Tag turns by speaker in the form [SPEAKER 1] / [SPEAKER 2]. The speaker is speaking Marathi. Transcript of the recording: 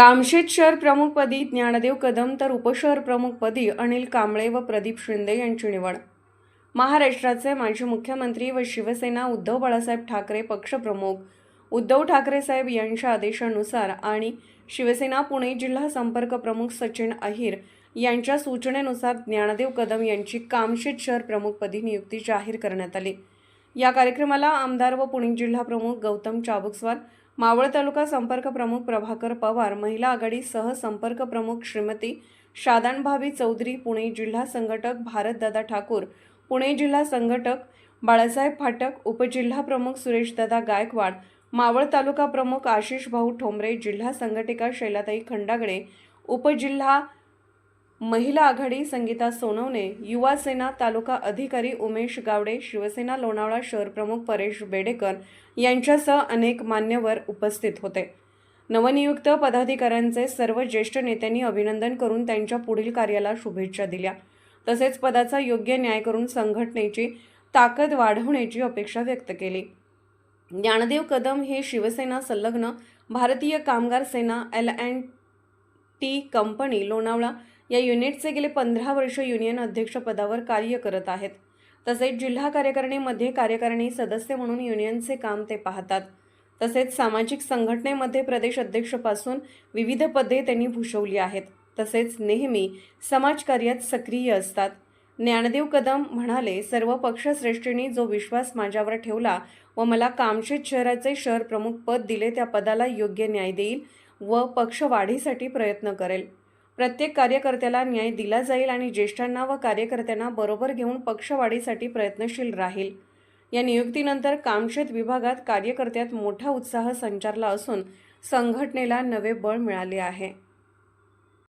[SPEAKER 1] कामशेत शहर प्रमुखपदी ज्ञानदेव कदम तर उपशहर प्रमुखपदी अनिल कांबळे व प्रदीप शिंदे यांची निवड. महाराष्ट्राचे माजी मुख्यमंत्री व शिवसेना उद्धव बाळासाहेब ठाकरे पक्षप्रमुख. उद्धव ठाकरे साहेब यांच्या आदेशानुसार आणि शिवसेना पुणे जिल्हा संपर्क प्रमुख सचिन अहिर यांच्या सूचनेनुसार ज्ञानदेव कदम यांची कामशेत शहर प्रमुखपदी नियुक्ती जाहीर करण्यात आली. या कार्यक्रमाला आमदार व पुणे जिल्हा प्रमुख गौतम चाबुकस्वार मावळ तालुका संपर्क प्रमुख प्रभाकर पवार महिला आघाडी सह संपर्क प्रमुख श्रीमती शादानभाभी चौधरी पुणे जिल्हा संघटक भारतदादा ठाकूर पुणे जिल्हा संघटक बाळासाहेब फाटक उपजिल्हा प्रमुख सुरेशदादा गायकवाड मावळ तालुका प्रमुख आशिष भाऊ ठोंबरे जिल्हा संघटिका शैलाताई खंडागळे उपजिल्हा महिला आघाडी संगीता सोनवणे युवा सेना तालुका अधिकारी उमेश गावडे शिवसेना लोणावळा शहर प्रमुख परेश बेडेकर यांच्यासह अनेक मान्यवर उपस्थित होते. नवनियुक्त पदाधिकाऱ्यांचे सर्व ज्येष्ठ नेत्यांनी अभिनंदन करून त्यांच्या पुढील कार्याला शुभेच्छा दिल्या. तसेच पदाचा योग्य न्याय करून संघटनेची ताकद वाढवण्याची अपेक्षा व्यक्त केली. ज्ञानदेव कदम हे शिवसेना संलग्न Bharatiya Kamgar Sena L and T company Lonavala या युनिटचे गेले पंधरा वर्ष युनियन अध्यक्षपदावर कार्य करत आहेत. तसेच जिल्हा कार्यकारिणीमध्ये कार्यकारिणी सदस्य म्हणून युनियनचे काम ते पाहतात. तसेच सामाजिक संघटनेमध्ये प्रदेश अध्यक्षपासून विविध पदे त्यांनी भूषवली आहेत. तसेच नेहमी समाजकार्यात सक्रिय असतात. ज्ञानदेव कदम म्हणाले सर्व पक्षश्रेष्ठींनी जो विश्वास माझ्यावर ठेवला व मला कामशेत शहराचे शहर प्रमुख पद दिले त्या पदाला योग्य न्याय देईल व पक्ष वाढीसाठी प्रयत्न करेल. प्रत्येक कार्यकर्त्याला न्याय दिला जाईल आणि ज्येष्ठांना व कार्यकर्त्यांना बरोबर घेऊन पक्षवाढीसाठी प्रयत्नशील राहील. या नियुक्तीनंतर कामशेत विभागात कार्यकर्त्यात मोठा उत्साह संचारला असून संघटनेला नवे बळ मिळाले आहे.